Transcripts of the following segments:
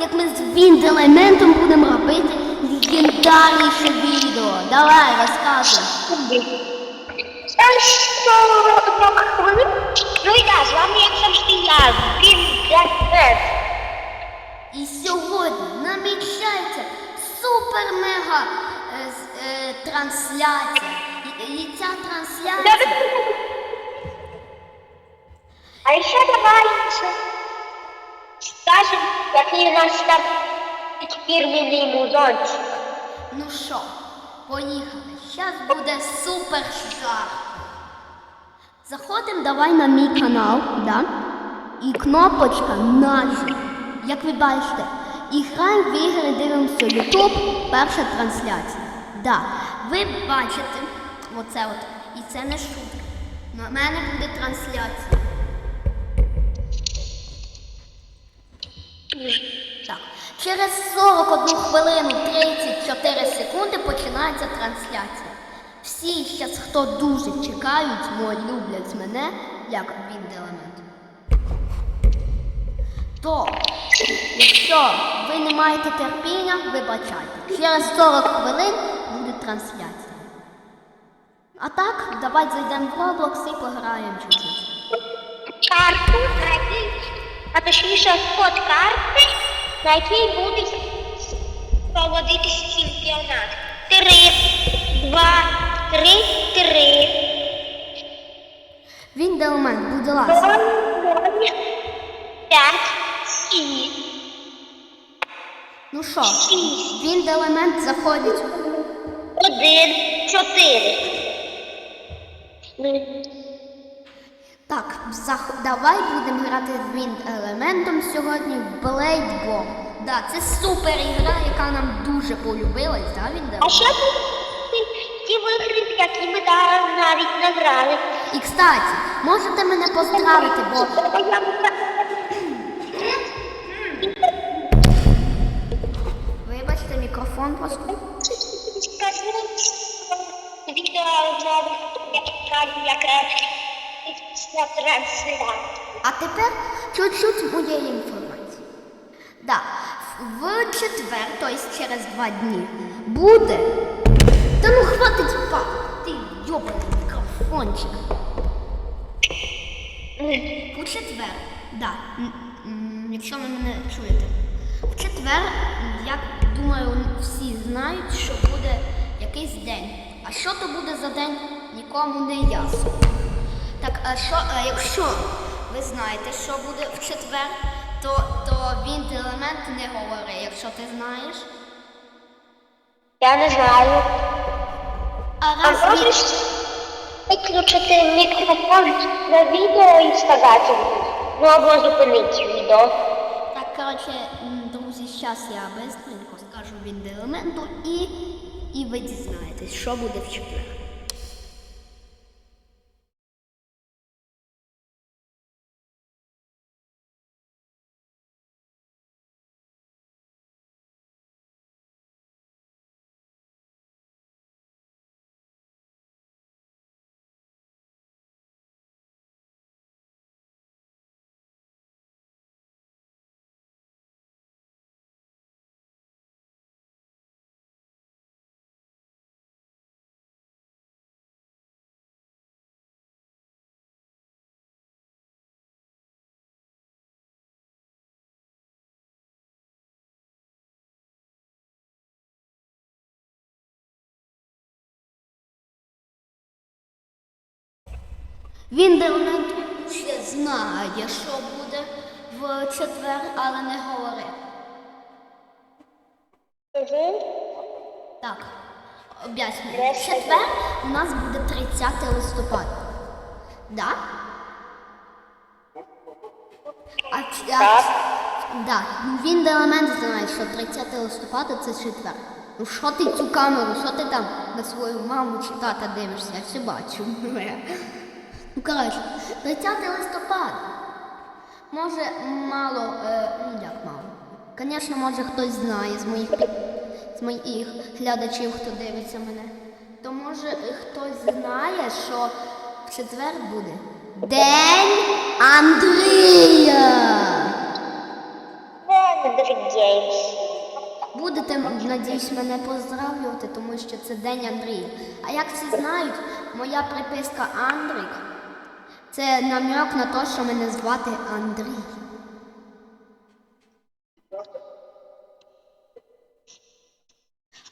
як ми з Вінделементом будемо робити легендарніше відео. Давай, розказуй. Ну і так, з вами як завжди я, він Декбет. І сьогодні намічається супер-мега е, е, трансляція. І, ця трансляція. А ще давайте скажемо, який у нас там фірменний музончик. Ну що, поїхали. Зараз буде супер жарт. Заходимо давай на мій канал, да? І кнопочка нажив. Як ви бачите, і граємо в ігри, дивимося YouTube, перша трансляція. Да. Ви бачите, оце от. І це не шутка. На мене буде трансляція. Через 41 хвилину 34 секунди починається трансляція. Всі зараз, хто дуже чекають, мо люблять мене, як Вінделемент. То, якщо ви не маєте терпіння, вибачайте. Через 40 хвилин буде трансляція. А так, давайте зайдемо в Roblox і пограємо чуть-чуть. Карту, на а точніше код карти, на якій буде проводитися чемпіонат. Три, два, три, три. Вінделемент, будь ласка. П'ять, сім. Ну що, Вінделемент заходить. Один, чотири. Так, зах... давай будемо грати з Wind елементом сьогодні в Blade Да, це супер ігра, яка нам дуже полюбилась, да, Wind А що ті, вигри, які ми навіть не грали? І кстати, можете мене поздравити, бо вибачте мікрофон просто. Скажи, відео нових, яке після трансляції. А тепер чуть-чуть моєї інформації. Да, в четвер, тобто через два дні, буде. Та ну хватить па, ти йобаний мікрофончик. У четвер, да, якщо ви мене чуєте. В четвер, я думаю, всі знають, що буде якийсь день. А що то буде за день, нікому не ясно. А що, а якщо ви знаєте, що буде в четвер, то, то він елемент не говори, якщо ти знаєш. Я не знаю. А раз можеш виключити мікрофон на відео і сказати, ну або зупинити відео. Так, коротше, друзі, зараз я быстренько скажу він елементу і, і ви дізнаєтесь, що буде в четвер. Він елемент ще знає, що буде в четвер, але не говорить. Угу. Так, об'яснюю. В четвер у нас буде 30 листопада. Да? А, а, да. Він елемент знає, що 30 листопада це четвер. Ну що ти цю камеру, що ти там на свою маму чи тата дивишся, я все бачу. Ну, коротше, 30 листопада. Може, мало, е, ну як мало. Звісно, може хтось знає з моїх з моїх глядачів, хто дивиться мене. То може хтось знає, що в четвер буде День Андрія. День Андрія. надіюсь мене поздравлювати, тому що це День Андрія. А як всі знають, моя приписка Андрик це намек на те, що мене звати Андрій.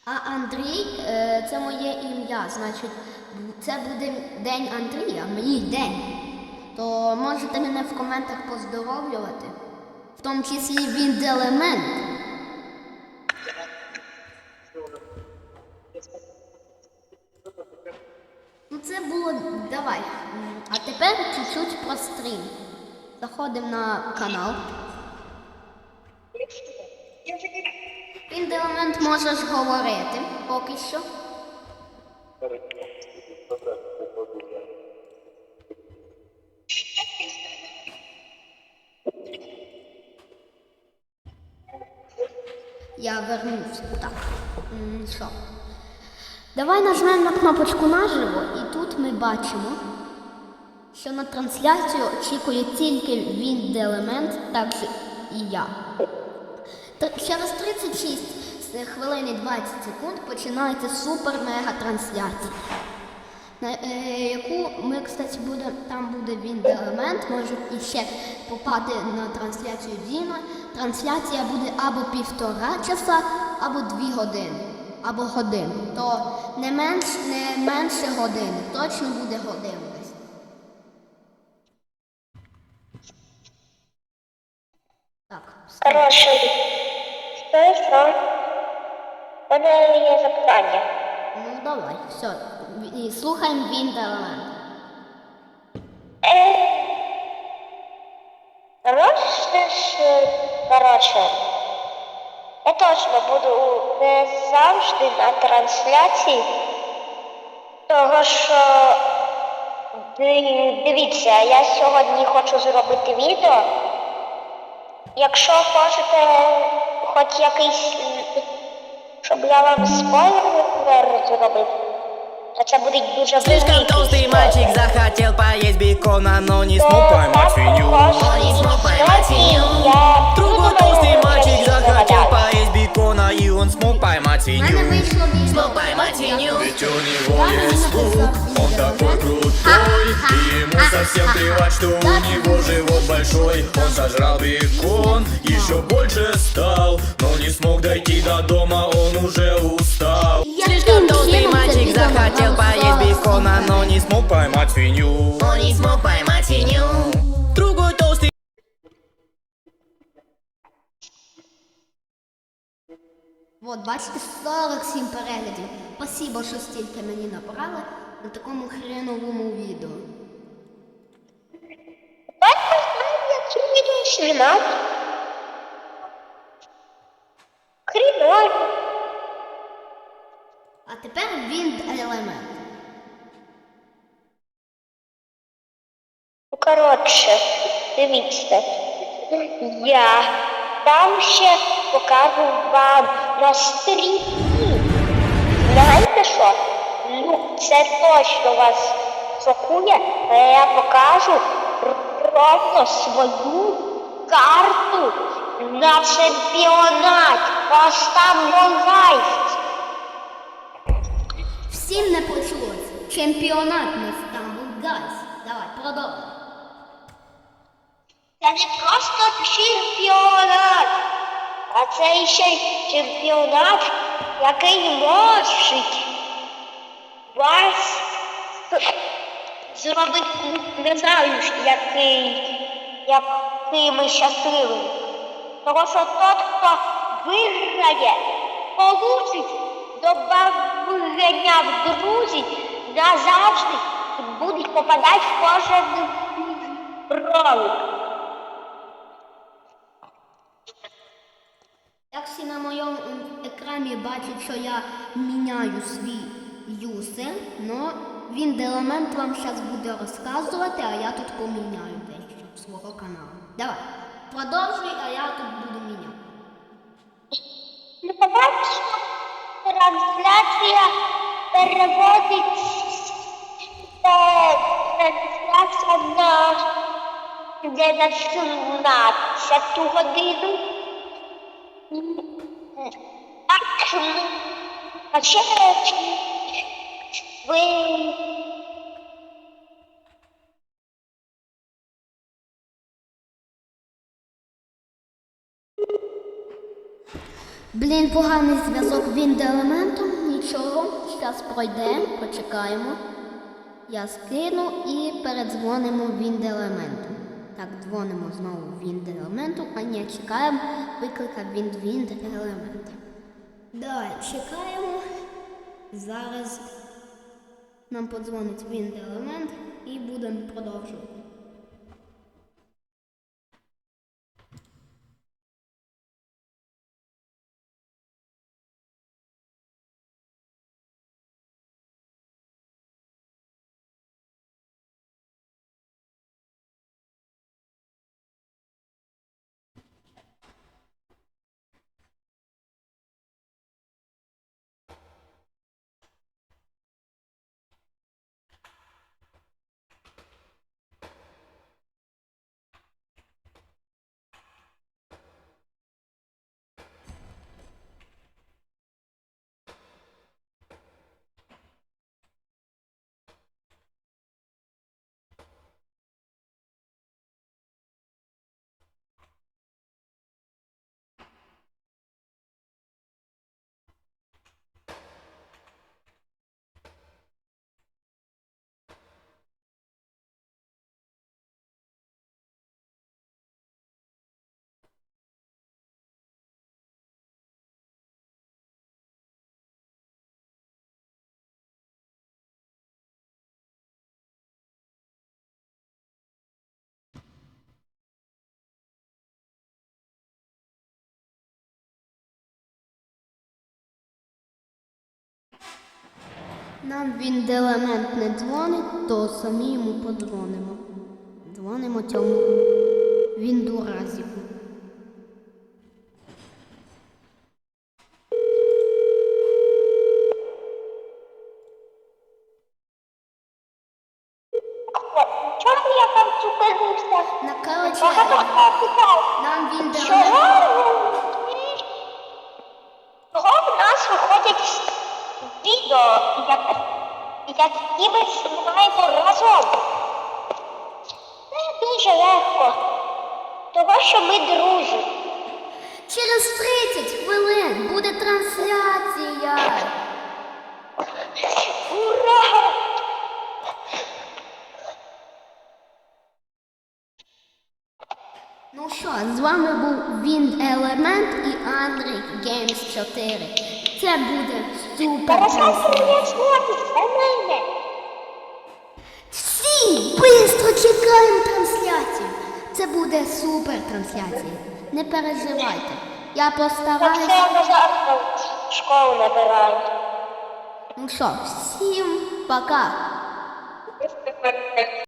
А Андрій е, це моє ім'я, значить, це буде День Андрія, мій день. То можете мене в коментах поздоровлювати, в тому числі він елемент. Було. Давай. А тепер чуть-чуть про стрім. Заходимо на канал. Він елемент можеш говорити поки що. Я вернусь. Так. Що? Давай нажмемо на кнопочку наживо, і тут ми бачимо, що на трансляцію очікує тільки він елемент, так і я. Через 36 хвилин і 20 секунд починається супер-мега трансляція. На е, яку ми, кстати, буде, там буде він елемент, може іще попати на трансляцію Діна. Трансляція буде або півтора часа, або дві години, або годину. То не менш, не менше години, точно буде година. Так. Хорошо. Що, що? У мене є запитання. Ну давай, все. Слухаємо він елемент. Е, Можеш, е, коротше, я точно буду не завжди на трансляції, того що дивіться, я сьогодні хочу зробити відео. Якщо хочете хоч якийсь, щоб я вам спойлер зробив, то це буде дуже Слишком толстый мальчик захотел поесть бекона, но не смог поймать свинью. Не смог поймать свинью. Другой відео. Смог поймать свинью. Ведь у него есть лук, он такой крутой. И ему совсем плевать, что у него живот большой. Он сожрал бекон, еще больше стал. Но не смог дойти до дома, он уже устал. Слишком толстый мальчик захотел поесть бекона, но не смог Поймать свинью. Он не смог поймать От, бачите, 47 переглядів. Спасибо, що стільки мені набрали на такому хреновому відео. Відео А тепер він елемент. Ну, коротше, дивіться. Я там ще покажу вам на стрімі. Знаєте що? Ну, це точно вас шокує, але я покажу ровно свою карту на чемпіонат. Ось там лайф. Всім не почулось. Чемпіонат на Стамбул Гайс. Давай, продовжуй. Це не просто чемпіонат, а це ще й чемпіонат, який може вас зробити, не знаю, який, якими щасливими. Тому що тот, хто виграє, получить добавлення в друзі назавжди буде попадати в кожен ролик. Як на моєму екрані бачать, що я міняю свій юсер, но він елемент вам зараз буде розказувати, а я тут поміняю дещо свого каналу. Давай, продовжуй, а я тут буду міняти. Побачимо, трансляція переводить е, трансляція на де на 17 годину. А ще Блін, поганий зв'язок Вінд-елементом. Нічого, зараз пройде, почекаємо. Я скину і передзвонимо Вінд-елементу. Так, дзвонимо знову Вінд-елементу, а ні, чекаємо виклика Wind вінд елемент. Давай, чекаємо. Зараз нам подзвонить Вінд-елемент і будемо продовжувати. Нам він делемент не дзвонить, то самі йому подзвонимо. Дзвонимо цьому віндуразіку. чому я там зупинився? На Багато короче, хто питав. нам він Чого? елемент. Чого в нас виходять як, які ми знімаємо разом? Це дуже легко. Того, що ми друзі. Через 30 хвилин буде трансляція. Ура! Ну що, з вами був Він Елемент і Андрій Games 4. Це буде супер. Всі швидко чекаємо трансляцію. Це буде супер трансляція. Не переживайте. Я завтра школу набираю. Ну що, всім пока.